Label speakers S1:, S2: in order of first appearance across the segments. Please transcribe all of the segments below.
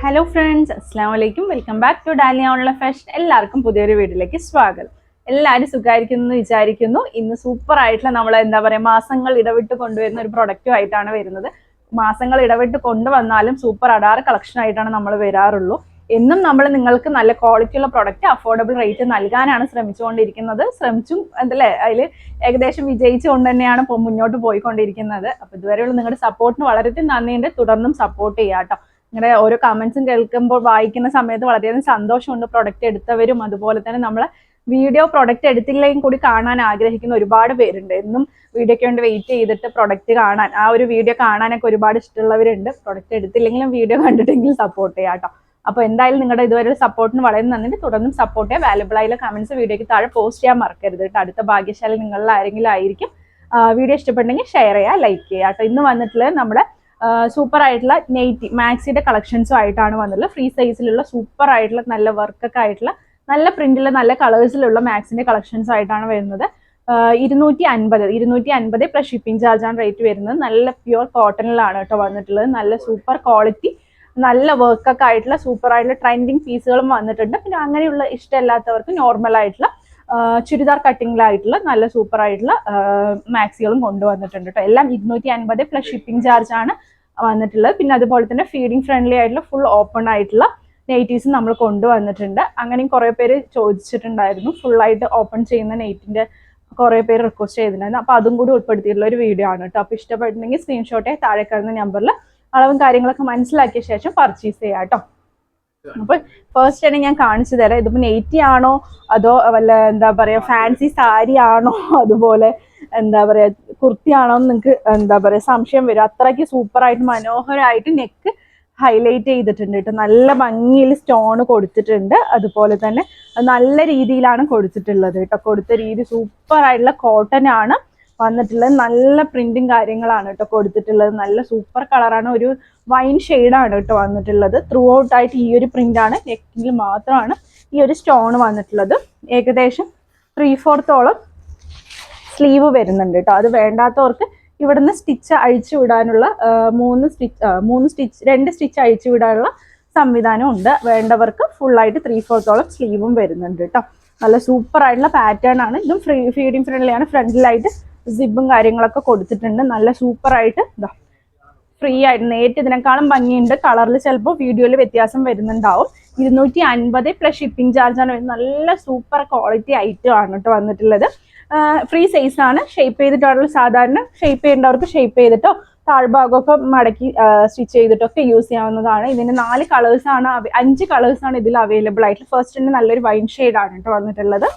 S1: Hello friends അസ്സാം വലൈക്കും welcome back to Dahlia online fashion എല്ലാവർക്കും പുതിയൊരു വീഡിയോയിലേക്ക് സ്വാഗതം. എല്ലാവരും സുഖമായിരിക്കുന്നു എന്ന് വിചാരിക്കുന്നു. ഇന്ന് സൂപ്പർ ആയിട്ടുള്ള നമ്മൾ എന്താ പറയുക മാസങ്ങൾ ഇടവിട്ട് കൊണ്ടുവരുന്ന ഒരു പ്രൊഡക്റ്റും ആയിട്ടാണ് വരുന്നത്. മാസങ്ങൾ ഇടവിട്ട് കൊണ്ടുവന്നാലും സൂപ്പർ അഡാർ കളക്ഷൻ ആയിട്ടാണ് നമ്മൾ വരാറുള്ളൂ. എന്നും നമ്മൾ നിങ്ങൾക്ക് നല്ല ക്വാളിറ്റി ഉള്ള പ്രൊഡക്റ്റ് അഫോർഡബിൾ റേറ്റ് നൽകാനാണ് ശ്രമിച്ചുകൊണ്ടിരിക്കുന്നത്. ശ്രമിച്ചും അതല്ലേ അതിൽ ഏകദേശം വിജയിച്ചുകൊണ്ട് തന്നെയാണ് മുന്നോട്ട് പോയിക്കൊണ്ടിരിക്കുന്നത്. അപ്പോൾ ഇതുവരെയുള്ള നിങ്ങളുടെ സപ്പോർട്ടിന് വളരെ നന്ദിയുണ്ട്. തുടർന്നും സപ്പോർട്ട് ചെയ്യാം കേട്ടോ നിങ്ങളുടെ ഓരോ കമൻസും കേൾക്കുമ്പോൾ വായിക്കുന്ന സമയത്ത് വളരെയധികം സന്തോഷമുണ്ട് പ്രൊഡക്റ്റ് എടുത്തവരും. അതുപോലെ തന്നെ നമ്മൾ വീഡിയോ പ്രൊഡക്റ്റ് എടുത്തില്ലെങ്കിൽ കൂടി കാണാൻ ആഗ്രഹിക്കുന്ന ഒരുപാട് പേരുണ്ട്. എന്നും വീഡിയോയ്ക്ക് വേണ്ടി വെയിറ്റ് ചെയ്തിട്ട് പ്രൊഡക്റ്റ് കാണാൻ ആ ഒരു വീഡിയോ കാണാനൊക്കെ ഒരുപാട് ഇഷ്ടമുള്ളവരുണ്ട്. പ്രൊഡക്റ്റ് എടുത്തില്ലെങ്കിലും വീഡിയോ കണ്ടിട്ടെങ്കിലും സപ്പോർട്ട് ചെയ്യാം കേട്ടോ. അപ്പോൾ എന്തായാലും നിങ്ങളുടെ ഇതുവരെ സപ്പോർട്ടിന് വളരെ നന്ദി തുടർന്നും സപ്പോർട്ട് ചെയ്യാം വാലബിൾ ആയുള്ള കമൻസ് വീഡിയോയ്ക്ക് താഴെ പോസ്റ്റ് ചെയ്യാൻ മറക്കരുത് കേട്ടോ. അടുത്ത ഭാഗ്യശാലി നിങ്ങളിൽ ആരെങ്കിലും ആയിരിക്കും. വീഡിയോ ഇഷ്ടപ്പെട്ടെങ്കിൽ ഷെയർ ചെയ്യുക ലൈക്ക് ചെയ്യുക കേട്ടോ. ഇന്ന് വന്നിട്ടുള്ളത് നമ്മുടെ സൂപ്പർ ആയിട്ടുള്ള നെയ്റ്റി മാക്സിയുടെ കളക്ഷൻസും ആയിട്ടാണ് വന്നിട്ടുള്ളത്. ഫ്രീ സൈസിലുള്ള സൂപ്പർ ആയിട്ടുള്ള നല്ല വർക്കൊക്കെ ആയിട്ടുള്ള നല്ല പ്രിന്റിലെ നല്ല കളേഴ്സിലുള്ള മാക്സിന്റെ കളക്ഷൻസ് ആയിട്ടാണ് വരുന്നത്. ഇരുന്നൂറ്റി അൻപത് ഇരുന്നൂറ്റി അൻപത് പ്ലസ് ഷിപ്പിംഗ് ചാർജാണ് റേറ്റ് വരുന്നത്. നല്ല പ്യുവർ കോട്ടണിലാണ് കേട്ടോ വന്നിട്ടുള്ളത്. നല്ല സൂപ്പർ ക്വാളിറ്റി നല്ല വർക്കൊക്കെ ആയിട്ടുള്ള സൂപ്പർ ആയിട്ടുള്ള ട്രെൻഡിങ് പീസുകളും വന്നിട്ടുണ്ട്. പിന്നെ അങ്ങനെയുള്ള ഇഷ്ടമില്ലാത്തവർക്ക് നോർമൽ ആയിട്ടുള്ള ചുരിദാർ കട്ടിങ്ങിലായിട്ടുള്ള നല്ല സൂപ്പർ ആയിട്ടുള്ള മാക്സികളും കൊണ്ടുവന്നിട്ടുണ്ട് കേട്ടോ എല്ലാം ഇരുന്നൂറ്റി അൻപത് പ്ലസ് ഷിപ്പിംഗ് ചാർജ് ആണ് വന്നിട്ടുള്ളത്. പിന്നെ അതുപോലെ തന്നെ ഫീഡിങ് ഫ്രണ്ട്ലി ആയിട്ടുള്ള ഫുൾ ഓപ്പൺ ആയിട്ടുള്ള നെയ്റ്റീസ് നമ്മൾ കൊണ്ടുവന്നിട്ടുണ്ട്. അങ്ങനെയും കുറേ പേര് ചോദിച്ചിട്ടുണ്ടായിരുന്നു. ഫുള്ളായിട്ട് ഓപ്പൺ ചെയ്യുന്ന നെയ്റ്റിന്റെ കുറേ പേര് റിക്വസ്റ്റ് ചെയ്തിട്ടുണ്ടായിരുന്നു. അപ്പോൾ അതും കൂടി ഉൾപ്പെടുത്തിയിട്ടുള്ള ഒരു വീഡിയോ ആണ് കേട്ടോ അപ്പോൾ ഇഷ്ടപ്പെട്ടിട്ടുണ്ടെങ്കിൽ സ്ക്രീൻഷോട്ടേ താഴെ കിടന്ന നമ്പറിൽ അളവും കാര്യങ്ങളൊക്കെ മനസ്സിലാക്കിയ ശേഷം പർച്ചേസ് ചെയ്യാം കേട്ടോ അപ്പൊ ഫസ്റ്റ് ആണ് ഞാൻ കാണിച്ചു തരാം. ഇതിപ്പോ നെയ്റ്റി ആണോ? അതോ വല്ല എന്താ പറയാ ഫാൻസി സാരി ആണോ? അതുപോലെ എന്താ പറയാ കുർത്തിയാണോ എന്ന് നിങ്ങൾക്ക് എന്താ പറയാ സംശയം വരും. അത്രയ്ക്ക് സൂപ്പറായിട്ട് മനോഹരമായിട്ട് നെക്ക് ഹൈലൈറ്റ് ചെയ്തിട്ടുണ്ട് കേട്ടോ. നല്ല ഭംഗിയിൽ സ്റ്റോൺ കൊടുത്തിട്ടുണ്ട്. അതുപോലെ തന്നെ നല്ല രീതിയിലാണ് കൊടുത്തിട്ടുള്ളത് കേട്ടോ. കൊടുത്ത രീതി സൂപ്പർ ആയിട്ടുള്ള കോട്ടൺ ആണ്. വന്നിട്ടുള്ളത് നല്ല പ്രിന്റും കാര്യങ്ങളാണ് കേട്ടോ കൊടുത്തിട്ടുള്ളത്. നല്ല സൂപ്പർ കളറാണ് ഒരു വൈൻ ഷെയ്ഡാണ് കേട്ടോ വന്നിട്ടുള്ളത്. ത്രൂ ഔട്ട് ആയിട്ട് ഈ ഒരു പ്രിന്റ് ആണ്. നെക്കിൽ മാത്രമാണ് ഈ ഒരു സ്റ്റോൺ വന്നിട്ടുള്ളത്. ഏകദേശം ത്രീ ഫോർത്തോളം സ്ലീവ് വരുന്നുണ്ട് കേട്ടോ അത് വേണ്ടാത്തവർക്ക് ഇവിടുന്ന് സ്റ്റിച്ച് അഴിച്ചു വിടാനുള്ള മൂന്ന് സ്റ്റിച്ച് മൂന്ന് സ്റ്റിച്ച് രണ്ട് സ്റ്റിച്ച് അഴിച്ചു വിടാനുള്ള സംവിധാനം ഉണ്ട്. വേണ്ടവർക്ക് ഫുള്ളായിട്ട് ത്രീ ഫോർത്തോളം സ്ലീവും വരുന്നുണ്ട് കേട്ടോ നല്ല സൂപ്പർ ആയിട്ടുള്ള പാറ്റേൺ ആണ്. ഇതും ഫ്രീ ഫീഡിങ് ഫ്രണ്ട്ലിയാണ് ഫ്രണ്ടിലായിട്ട് സിബും കാര്യങ്ങളൊക്കെ കൊടുത്തിട്ടുണ്ട്. നല്ല സൂപ്പർ ആയിട്ട് ഇതാ ഫ്രീ ആയിട്ട് നേരിട്ട് ഇതിനേക്കാളും ഭംഗിയുണ്ട്. കളറിൽ ചിലപ്പോൾ വീഡിയോയിൽ വ്യത്യാസം വരുന്നുണ്ടാവും. ഇരുന്നൂറ്റി അൻപത് പ്ലസ് ഷിപ്പിംഗ് ചാർജ് ആണ്. നല്ല സൂപ്പർ ക്വാളിറ്റി ഐറ്റം ആണ് കേട്ടോ വന്നിട്ടുള്ളത്. ഫ്രീ സൈസ് ആണ്. ഷേപ്പ് ചെയ്തിട്ടാണല്ലോ സാധാരണ ഷേപ്പ് ചെയ്യേണ്ടവർക്ക് ഷേപ്പ് ചെയ്തിട്ടോ താഴ്ഭാഗമൊക്കെ മടക്കി സ്റ്റിച്ച് ചെയ്തിട്ടൊക്കെ യൂസ് ചെയ്യാവുന്നതാണ്. ഇതിന് നാല് കളേഴ്സാണ് അഞ്ച് കളേഴ്സാണ് ഇതിൽ അവൈലബിൾ ആയിട്ട് ഫസ്റ്റ് നല്ലൊരു വൈൻ ആണ് കേട്ടോ വന്നിട്ടുള്ളത്.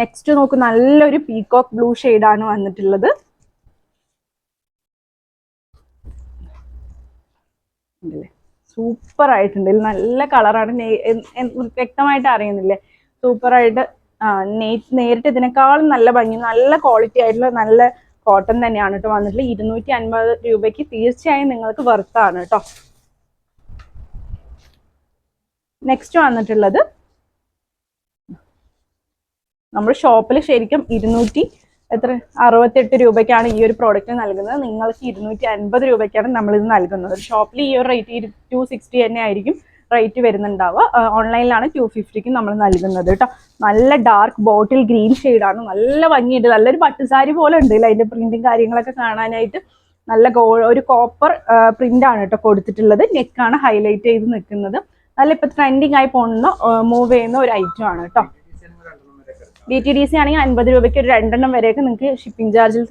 S1: നെക്സ്റ്റ് നോക്ക് നല്ലൊരു പീകോക്ക് ബ്ലൂ ആണ് വന്നിട്ടുള്ളത്. സൂപ്പർ ആയിട്ടുണ്ട്. ഇതിൽ നല്ല കളറാണ് വ്യക്തമായിട്ട് അറിയുന്നില്ലേ? ആ നേരിട്ട് ഇതിനേക്കാളും നല്ല ഭംഗി നല്ല ക്വാളിറ്റി ആയിട്ടുള്ള നല്ല കോട്ടൺ തന്നെയാണ് കേട്ടോ വന്നിട്ടുള്ളത്. ഇരുന്നൂറ്റി അൻപത് രൂപയ്ക്ക് തീർച്ചയായും നിങ്ങൾക്ക് വർത്താണ് കേട്ടോ നെക്സ്റ്റ് വന്നിട്ടുള്ളത് നമ്മൾ ഷോപ്പിൽ ശരിക്കും ഇരുന്നൂറ്റി എത്ര? അറുപത്തെട്ട് രൂപയ്ക്കാണ് ഈ ഒരു പ്രോഡക്റ്റ് നൽകുന്നത്. നിങ്ങൾക്ക് ഇരുന്നൂറ്റി അൻപത് രൂപയ്ക്കാണ് നമ്മൾ ഇത് നൽകുന്നത് ഷോപ്പിൽ ഈ ഒരു റേറ്റ് ടു സിക്സ്റ്റി തന്നെ ആയിരിക്കും റേറ്റ് വരുന്നുണ്ടാവുക. ഓൺലൈനിലാണ് ടു ഫിഫ്റ്റിക്ക് നമ്മൾ നൽകുന്നത് കേട്ടോ. നല്ല ഡാർക്ക് ബോട്ടിൽ ഗ്രീൻ ഷെയ്ഡാണ് നല്ല ഭംഗിയുണ്ട്. നല്ലൊരു പട്ടുസാരി പോലെ ഉണ്ട് അതിന്റെ പ്രിന്റും കാര്യങ്ങളൊക്കെ കാണാനായിട്ട്. നല്ല ഗോ ഒരു കോപ്പർ പ്രിന്റ് ആണ് കേട്ടോ കൊടുത്തിട്ടുള്ളത്. നെക്കാണ് ഹൈലൈറ്റ് ചെയ്ത് നിൽക്കുന്നത്. നല്ല ഇപ്പൊ ട്രെൻഡിങ് ആയി പോകുന്ന മൂവ് ചെയ്യുന്ന ഒരു ഐറ്റം ആണ് കേട്ടോ. ഡി ടി ഡി സി ആണെങ്കിൽ അൻപത് രൂപയ്ക്ക് ഒരു രണ്ടെണ്ണം വരെയൊക്കെ നിങ്ങൾക്ക് ഷിപ്പിംഗ് ചാർജിൽ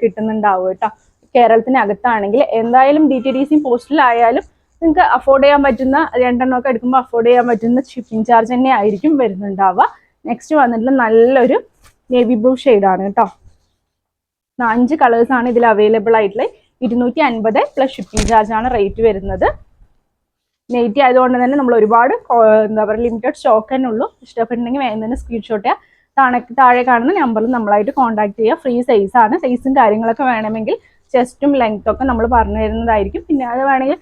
S1: കിട്ടുന്നുണ്ടാവും കേട്ടോ. കേരളത്തിനകത്താണെങ്കിൽ എന്തായാലും ഡി ടി ഡി സിയും പോസ്റ്റിലായാലും നിങ്ങൾക്ക് അഫോർഡ് ചെയ്യാൻ പറ്റുന്ന രണ്ടെണ്ണം ഒക്കെ എടുക്കുമ്പോൾ അഫോർഡ് ചെയ്യാൻ പറ്റുന്ന ഷിപ്പിംഗ് ചാർജ് തന്നെ ആയിരിക്കും വരുന്നുണ്ടാവുക. നെക്സ്റ്റ് വന്നിട്ടുള്ള നല്ലൊരു നേവി ബ്ലൂ ആണ് കേട്ടോ. അഞ്ച് കളേഴ്സ് ആണ് ഇതിൽ അവൈലബിൾ ആയിട്ടുള്ളത്. ഇരുന്നൂറ്റി അൻപത് പ്ലസ് ഷിപ്പിംഗ് ചാർജ് ആണ് റേറ്റ് വരുന്നത്. നെയ്റ്റി ആയതുകൊണ്ട് തന്നെ നമ്മൾ ഒരുപാട് എന്താ പറയുക ലിമിറ്റഡ് സ്റ്റോക്ക് തന്നെ ഉള്ളൂ. ഇഷ്ടപ്പെട്ടുണ്ടെങ്കിൽ വേഗം തന്നെ സ്ക്രീൻഷോട്ട് ചെയ്യുക. താഴെ താഴെ കാണുന്ന നമ്പറിൽ നമ്മളായിട്ട് കോൺടാക്ട് ചെയ്യുക. ഫ്രീ സൈസ് ആണ്. സൈസും കാര്യങ്ങളൊക്കെ വേണമെങ്കിൽ ചെസ്റ്റും ലെങ്ത്തും ഒക്കെ നമ്മൾ പറഞ്ഞു തരുന്നതായിരിക്കും. പിന്നെ അത് വേണമെങ്കിൽ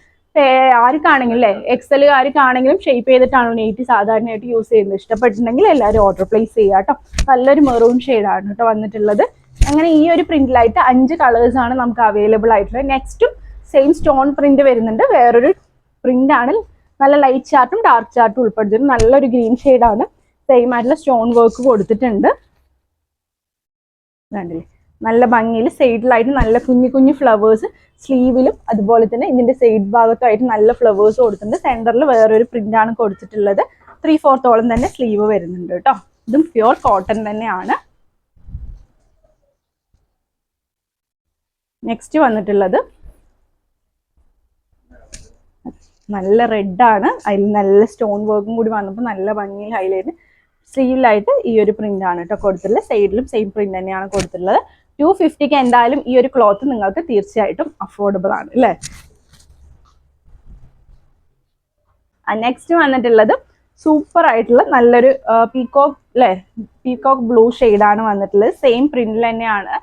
S1: ആർക്കാണെങ്കിലും അല്ലേ എക്സൽ ആർക്കാണെങ്കിലും ഷേപ്പ് ചെയ്തിട്ടാണ് നെയ്റ്റ് സാധാരണയായിട്ട് യൂസ് ചെയ്യുന്നത്. ഇഷ്ടപ്പെട്ടിട്ടുണ്ടെങ്കിൽ എല്ലാവരും ഓർഡർ പ്ലേസ് ചെയ്യുക കേട്ടോ. നല്ലൊരു മെറൂൺ ഷെയ്ഡാണ് കേട്ടോ വന്നിട്ടുള്ളത്. അങ്ങനെ ഈ ഒരു പ്രിന്റിലായിട്ട് അഞ്ച് കളേഴ്സ് ആണ് നമുക്ക് അവൈലബിൾ ആയിട്ടുള്ളത്. നെക്സ്റ്റും സെയിം സ്റ്റോൺ പ്രിന്റ് വരുന്നുണ്ട്. വേറൊരു പ്രിന്റാണ് നല്ല ലൈറ്റ് ചാർട്ടും ഡാർക്ക് ചാർട്ടും ഉൾപ്പെടുത്തിയിട്ട് നല്ലൊരു ഗ്രീൻ ആണ്. സെയിം ആയിട്ടുള്ള സ്റ്റോൺ വർക്ക് കൊടുത്തിട്ടുണ്ട്. കണ്ടില്ലേ? നല്ല ഭംഗിയിൽ സൈഡിലായിട്ട് നല്ല കുഞ്ഞു കുഞ്ഞു ഫ്ലവേഴ്സ് സ്ലീവിലും അതുപോലെ തന്നെ ഇതിന്റെ സൈഡ് ഭാഗത്തായിട്ട് നല്ല ഫ്ലവേഴ്സ് കൊടുത്തിട്ടുണ്ട്. സെന്ററിൽ വേറൊരു പ്രിന്റ് ആണ് കൊടുത്തിട്ടുള്ളത്. ത്രീ ഫോർത്തോളം തന്നെ സ്ലീവ് വരുന്നുണ്ട് കേട്ടോ. ഇതും പ്യുവർ കോട്ടൺ തന്നെയാണ്. നെക്സ്റ്റ് വന്നിട്ടുള്ളത്. നല്ല റെഡ് ആണ്. അതിൽ നല്ല സ്റ്റോൺ വർക്കും കൂടി വന്നപ്പോൾ നല്ല ഭംഗിയിൽ ഹൈലൈറ്റ് സ്ലീവിലായിട്ട് ഈ ഒരു പ്രിന്റ് ആണ് കേട്ടോ കൊടുത്തിട്ടുള്ളത്. സൈഡിലും സെയിം പ്രിന്റ് തന്നെയാണ് കൊടുത്തിട്ടുള്ളത്. ടു ഫിഫ്റ്റിക്ക് എന്തായാലും ഈ ഒരു ക്ലോത്ത് നിങ്ങൾക്ക് തീർച്ചയായിട്ടും അഫോർഡബിൾ ആണ് അല്ലേ നെക്സ്റ്റ് വന്നിട്ടുള്ളത് സൂപ്പർ ആയിട്ടുള്ള നല്ലൊരു പീകോക്ക് അല്ലേ പീകോക്ക് ബ്ലൂ ആണ് വന്നിട്ടുള്ളത്. സെയിം പ്രിന്റിൽ തന്നെയാണ്.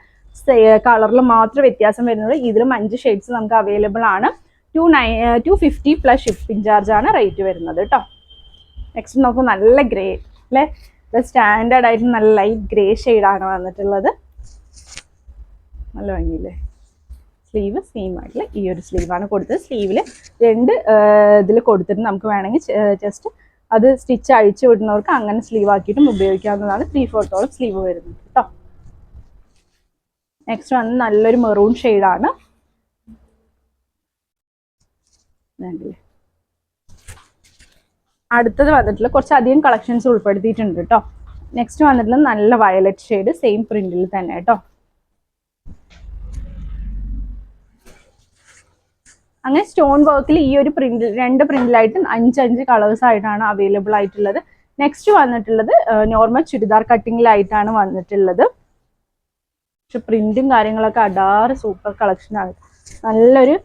S1: കളറിൽ മാത്രം വ്യത്യാസം വരുന്നത്. ഇതിലും അഞ്ച് ഷെയ്ഡ്സ് നമുക്ക് അവൈലബിൾ ആണ്. Two nine two fifty plus shipping charge ആണ് റേറ്റ് വരുന്നത് കേട്ടോ നെക്സ്റ്റ് നമുക്ക് നല്ല ഗ്രേ അല്ലേ? സ്റ്റാൻഡേർഡ് ആയിട്ട് നല്ല ലൈറ്റ് ഗ്രേ ആണ് വന്നിട്ടുള്ളത്. നല്ല ഭംഗിയില്ലേ? സ്ലീവ് സെയിം ആയിട്ടുള്ള ഈ ഒരു സ്ലീവാണ് കൊടുത്തത്. സ്ലീവിൽ രണ്ട് ഇതിൽ കൊടുത്തിട്ട് നമുക്ക് വേണമെങ്കിൽ ജസ്റ്റ് അത് സ്റ്റിച്ച് അഴിച്ചു വിടുന്നവർക്ക് അങ്ങനെ സ്ലീവ് ആക്കിയിട്ടും ഉപയോഗിക്കാവുന്നതാണ്. ത്രീ ഫോർത്തോളം സ്ലീവ് വരുന്നത് കേട്ടോ നെക്സ്റ്റ് വന്ന് നല്ലൊരു മെറൂൺ ഷെയ്ഡാണ് അടുത്തത് വന്നിട്ടുള്ള കുറച്ചധികം കളക്ഷൻസ് ഉൾപ്പെടുത്തിയിട്ടുണ്ട് കേട്ടോ നെക്സ്റ്റ് വന്നിട്ടുള്ള നല്ല വയലറ്റ് ഷെയ്ഡ് സെയിം പ്രിന്റിൽ തന്നെ കേട്ടോ അങ്ങനെ സ്റ്റോൺ വർക്കിൽ ഈ ഒരു പ്രിന്റ് രണ്ട് പ്രിന്റിലായിട്ട് അഞ്ച് അഞ്ച് കളേഴ്സ് ആയിട്ടാണ് അവൈലബിൾ ആയിട്ടുള്ളത്. നെക്സ്റ്റ് വന്നിട്ടുള്ളത് നോർമൽ ചുരിദാർ കട്ടിങ്ങിലായിട്ടാണ് വന്നിട്ടുള്ളത്. പക്ഷെ പ്രിന്റും കാര്യങ്ങളൊക്കെ അടാറ് സൂപ്പർ കളക്ഷൻ ആണ്. നല്ലൊരു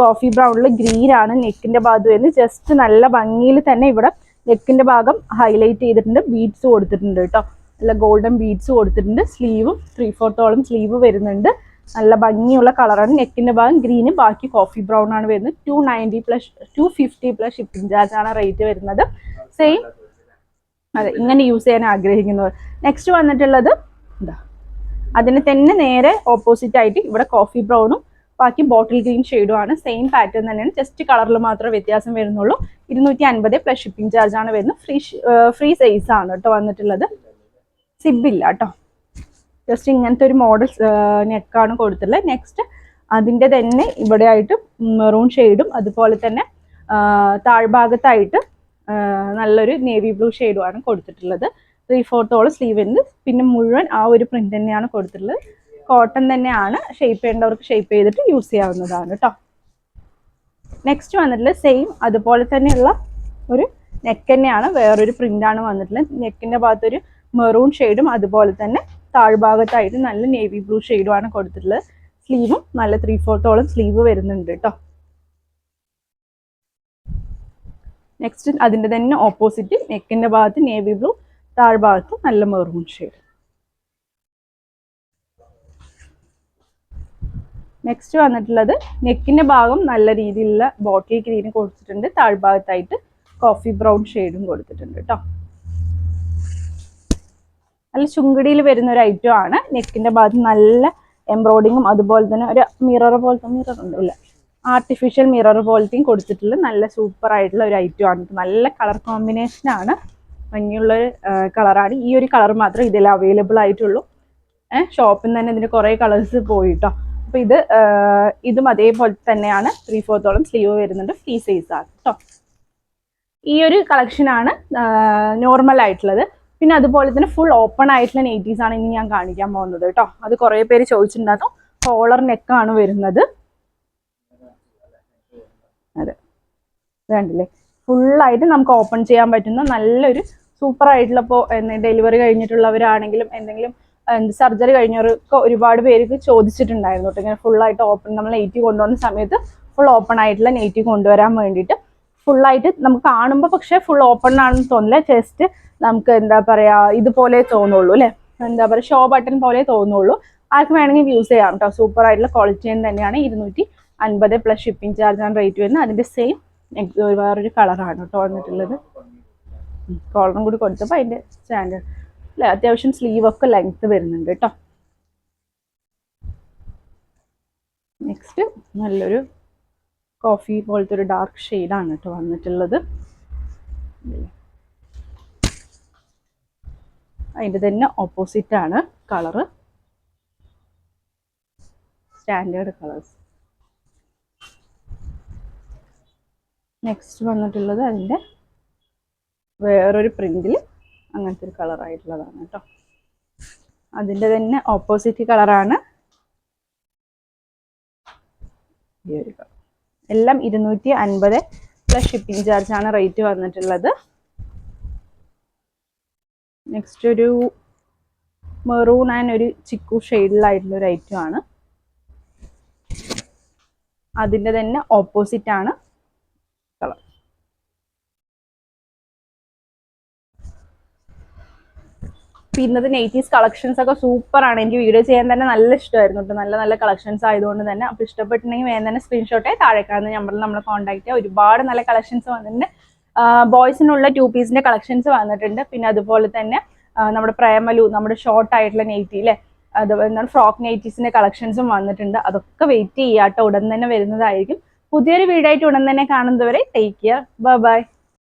S1: കോഫി ബ്രൗണിൽ ആണ് നെക്കിന്റെ ഭാഗത്ത് വരുന്നത്. ജസ്റ്റ് നല്ല ഭംഗിയിൽ തന്നെ ഇവിടെ നെക്കിന്റെ ഭാഗം ഹൈലൈറ്റ് ചെയ്തിട്ടുണ്ട്. ബീഡ്സ് കൊടുത്തിട്ടുണ്ട് കേട്ടോ. നല്ല ഗോൾഡൻ ബീഡ്സ് കൊടുത്തിട്ടുണ്ട്. സ്ലീവും ത്രീ ഫോർത്തോളം സ്ലീവ് വരുന്നുണ്ട്. നല്ല ഭംഗിയുള്ള കളറാണ് നെക്കിന്റെ ഭാഗം ഗ്രീന് ബാക്കി കോഫി ബ്രൗൺ ആണ് വരുന്നത്. Two ninety plus two fifty plus shipping charge ആണ് റേറ്റ് വരുന്നത്. സെയിം അതെ ഇങ്ങനെ യൂസ് ചെയ്യാൻ ആഗ്രഹിക്കുന്നവർ നെക്സ്റ്റ് വന്നിട്ടുള്ളത് എന്താ അതിന് തന്നെ നേരെ ഓപ്പോസിറ്റ് ആയിട്ട് ഇവിടെ കോഫി ബ്രൗണും ബാക്കി ബോട്ടിൽ ഗ്രീൻ ഷെയ്ഡും ആണ്. സെയിം പാറ്റേൺ തന്നെയാണ്. ജസ്റ്റ് കളറിൽ മാത്രമേ വ്യത്യാസം വരുന്നുള്ളൂ. ഇരുന്നൂറ്റി അൻപത് പ്ലസ് ഷിപ്പിംഗ് ചാർജ് ആണ് വരുന്നത്. ഫ്രീ ഫ്രീ സൈസ് ആണ് കേട്ടോ വന്നിട്ടുള്ളത്. സിബില്ല കേട്ടോ ജസ്റ്റ് ഇങ്ങനത്തെ ഒരു മോഡൽ നെക്കാണ് കൊടുത്തിട്ടുള്ളത്. നെക്സ്റ്റ് അതിന്റെ തന്നെ ഇവിടെ ആയിട്ട് മെറൂൺ ഷെയ്ഡും അതുപോലെ തന്നെ താഴ്ഭാഗത്തായിട്ട് നല്ലൊരു നേവി ബ്ലൂ ഷെയ്ഡുമാണ് കൊടുത്തിട്ടുള്ളത്. ത്രീ ഫോർത്തോളം സ്ലീവിന് പിന്നെ മുഴുവൻ ആ ഒരു പ്രിന്റ് തന്നെയാണ് കൊടുത്തിട്ടുള്ളത്. കോട്ടൺ തന്നെയാണ് ഷേപ്പ് ചെയ്യേണ്ടവർക്ക് ഷേപ്പ് ചെയ്തിട്ട് യൂസ് ചെയ്യാവുന്നതാണ് കേട്ടോ നെക്സ്റ്റ് വന്നിട്ടുള്ള സെയിം അതുപോലെ തന്നെയുള്ള ഒരു നെക്ക് തന്നെയാണ്. വേറൊരു പ്രിന്റാണ് വന്നിട്ടുള്ളത്. നെക്കിന്റെ ഭാഗത്തൊരു മെറൂൺ ഷെയ്ഡും അതുപോലെ തന്നെ താഴ്ഭാഗത്തായിട്ട് നല്ല നേവി ബ്ലൂ ഷെയ്ഡുമാണ് കൊടുത്തിട്ടുള്ളത്. സ്ലീവും നല്ല ത്രീ ഫോർത്തോളം സ്ലീവ് വരുന്നുണ്ട് കേട്ടോ നെക്സ്റ്റ് അതിന്റെ തന്നെ ഓപ്പോസിറ്റ് നെക്കിന്റെ ഭാഗത്ത് നേവി ബ്ലൂ താഴ്ഭാഗത്ത് നല്ല മെറൂൺ ഷെയ്ഡ് നെക്സ്റ്റ് വന്നിട്ടുള്ളത് നെക്കിന്റെ ഭാഗം നല്ല രീതിയിലുള്ള ബോട്ടിൽ ഗ്രീൻ കൊടുത്തിട്ടുണ്ട്. താഴ്ഭാഗത്തായിട്ട് കോഫി ബ്രൗൺ ഷെയ്ഡും കൊടുത്തിട്ടുണ്ട് കേട്ടോ നല്ല ചുങ്കടിയിൽ വരുന്ന ഒരു ഐറ്റം ആണ്. നെക്കിന്റെ ഭാഗത്ത് നല്ല എംബ്രോയിഡിങ്ങും അതുപോലെ തന്നെ ഒരു മിറർ പോലത്തെ മിറർ ഉണ്ടല്ല ആർട്ടിഫിഷ്യൽ മിറർ പോലത്തെയും കൊടുത്തിട്ടുള്ള നല്ല സൂപ്പർ ആയിട്ടുള്ള ഒരു ഐറ്റം ആണ്. നല്ല കളർ കോമ്പിനേഷൻ ആണ്. ഭംഗിയുള്ള കളറാണ് ഈ ഒരു കളർ മാത്രമേ ഇതിൽ അവൈലബിൾ ആയിട്ടുള്ളൂ. ഷോപ്പിൽ നിന്ന് തന്നെ ഇതിന് കുറേ കളേഴ്സ് പോയിട്ടോ അപ്പൊ ഇത് ഇതും അതേപോലെ തന്നെയാണ്. ത്രീ ഫോർത്തോളം സ്ലീവ് വരുന്നുണ്ട്. ഫ്രീ സൈസ് ആണ് കേട്ടോ ഈ ഒരു കളക്ഷനാണ് നോർമൽ ആയിട്ടുള്ളത്. പിന്നെ അതുപോലെ തന്നെ ഫുൾ ഓപ്പൺ ആയിട്ടുള്ള നെയ്റ്റീസ് ആണ് ഇനി ഞാൻ കാണിക്കാൻ പോകുന്നത് കേട്ടോ അത് കുറേ പേര് ചോദിച്ചിട്ടുണ്ടായിരുന്നു. കോളർ നെക്കാണ് വരുന്നത്. അതെ. കണ്ടില്ലേ ഫുള്ളായിട്ട് നമുക്ക് ഓപ്പൺ ചെയ്യാൻ പറ്റുന്ന നല്ലൊരു സൂപ്പർ ആയിട്ടുള്ള ഇപ്പോൾ ഡെലിവറി കഴിഞ്ഞിട്ടുള്ളവരാണെങ്കിലും എന്തെങ്കിലും സർജറി കഴിഞ്ഞവർക്ക് ഒരുപാട് പേർക്ക് ചോദിച്ചിട്ടുണ്ടായിരുന്നു കേട്ടോ. ഇങ്ങനെ ഫുള്ളായിട്ട് ഓപ്പൺ നമ്മൾ നെയ്റ്റി കൊണ്ടുവന്ന സമയത്ത് ഫുൾ ഓപ്പൺ ആയിട്ടുള്ള നെയ്റ്റി കൊണ്ടുവരാൻ വേണ്ടിയിട്ട്. ഫുള്ളായിട്ട് നമുക്ക് കാണുമ്പോൾ പക്ഷേ ഫുൾ ഓപ്പൺ ആണെന്ന് തോന്നില്ല ജസ്റ്റ് നമുക്ക് എന്താ പറയുക ഇതുപോലെ തോന്നുള്ളൂ അല്ലേ? എന്താ പറയുക ഷോ ബട്ടൺ പോലെ തോന്നുള്ളൂ. ആർക്ക് വേണമെങ്കിൽ യൂസ് ചെയ്യാം കേട്ടോ. സൂപ്പർ ആയിട്ടുള്ള ക്വാളിറ്റി തന്നെയാണ്. ഇരുന്നൂറ്റി അൻപത് പ്ലസ് ഷിപ്പിംഗ് ചാർജ് ആണ് റേറ്റ് വരുന്നത്. അതിന്റെ സെയിം വേറൊരു കളറാണ് കേട്ടോ വന്നിട്ടുള്ളത്. കോളറും കൂടി കൊടുത്തപ്പോൾ അതിന്റെ സ്റ്റാൻഡേർഡ് അല്ലെ? അത്യാവശ്യം സ്ലീവ് ഒക്കെ ലെങ്ത് വരുന്നുണ്ട് കേട്ടോ. നെക്സ്റ്റ് നല്ലൊരു കോഫി പോലത്തെ ഒരു ഡാർക്ക് ഷെയ്ഡാണ് കേട്ടോ വന്നിട്ടുള്ളത്. അതിന്റെ തന്നെ ഓപ്പോസിറ്റ് ആണ് കളറ് സ്റ്റാൻഡേർഡ് കളേഴ്സ് നെക്സ്റ്റ് വന്നിട്ടുള്ളത് അതിന്റെ വേറൊരു പ്രിന്റിൽ അങ്ങനത്തെ ഒരു കളർ ആയിട്ടുള്ളതാണ് കേട്ടോ. അതിന്റെ തന്നെ ഓപ്പോസിറ്റ് കളറാണ് ഈ ഒരു കളർ. എല്ലാം ഇരുന്നൂറ്റി അൻപത് പ്ലസ് ഷിപ്പിംഗ് ചാർജ് ആണ് റേറ്റ് വന്നിട്ടുള്ളത്. നെക്സ്റ്റ് ഒരു മെറൂൺ ആൻഡ് ഒരു ചിക്കു ഷെയ്ഡിലായിട്ടുള്ള ഒരു ഐറ്റം ആണ്. അതിന്റെ തന്നെ ഓപ്പോസിറ്റ് ആണ് കളർ ഇപ്പം ഇന്നത്തെ നെയ്റ്റീസ് കളക്ഷൻസ് ഒക്കെ സൂപ്പർ ആണ്. എനിക്ക് വീഡിയോ ചെയ്യാൻ തന്നെ നല്ല ഇഷ്ടമായിരുന്നു കേട്ടോ നല്ല നല്ല കളക്ഷൻസ് ആയതുകൊണ്ട് തന്നെ. അപ്പോൾ ഇഷ്ടപ്പെട്ടിട്ടുണ്ടെങ്കിൽ വേഗം തന്നെ സ്ക്രീൻഷോട്ടേ കാണുന്ന നമ്പറിൽ നമ്മൾ കോൺടാക്ട് ചെയ്യുക ഒരുപാട് നല്ല കളക്ഷൻസ് വന്നിട്ടുണ്ട്. ബോയ്സിനുള്ള ടു പീസിന്റെ കളക്ഷൻസ് വന്നിട്ടുണ്ട്. പിന്നെ അതുപോലെ തന്നെ നമ്മുടെ പ്രേമലു നമ്മുടെ ഷോർട്ട് ആയിട്ടുള്ള നെയ്റ്റി അല്ലേ അതുപോലെ എന്താണ് ഫ്രോക്ക് നെയ്റ്റീസിന്റെ കളക്ഷൻസും വന്നിട്ടുണ്ട്. അതൊക്കെ വെയിറ്റ് ചെയ്യാട്ടോ ഉടൻ തന്നെ വരുന്നതായിരിക്കും. പുതിയൊരു വീടായിട്ട് ഉടൻ തന്നെ കാണുന്നതുവരെ ടേക്ക് കെയർ ബൈ ബൈ